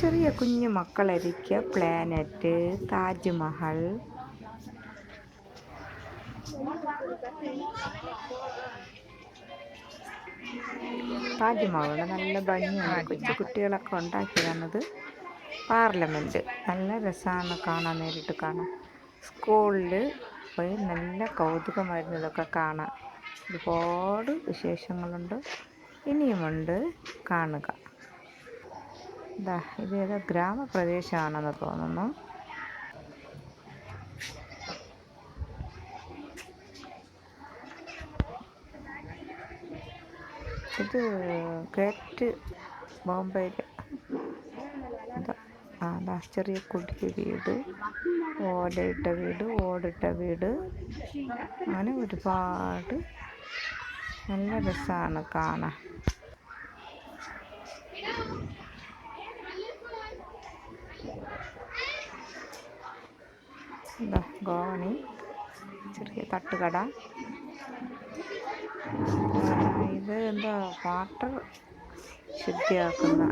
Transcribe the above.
ചെറിയ കുഞ്ഞു മക്കളരിക്കുക പ്ലാനറ്റ് താജ്മഹൽ. താജ്മഹൽ നല്ല ഭംഗിയാണ് കൊച്ചു കുട്ടികളൊക്കെ ഉണ്ടാക്കി തന്നത് പാർലമെന്റ്. നല്ല രസമാണ് കാണാൻ നേരിട്ട് കാണാൻ. സ്കൂളിൽ പോയി നല്ല കൗതുകമായിരുന്നു ഇതൊക്കെ കാണാൻ. ഒരുപാട് വിശേഷങ്ങളുണ്ട്. ഇനിയുമുണ്ട് കാണുക. ഇതാ ഇതേതോ ഗ്രാമപ്രദേശമാണെന്ന് തോന്നുന്നു. ഇത് ഗ്രേറ്റ് ബോംബെയിലെ. ആ ചെറിയ കുടിയ വീട് ഓടയിട്ട വീട് ഓടിട്ട വീട്. അങ്ങനെ ഒരുപാട് നല്ല രസമാണ് കാണാൻ. എന്താ ഗോവണി. ചെറിയ തട്ടുകട. ഇത് എന്താ വാട്ടർ ശുദ്ധിയാക്കുന്ന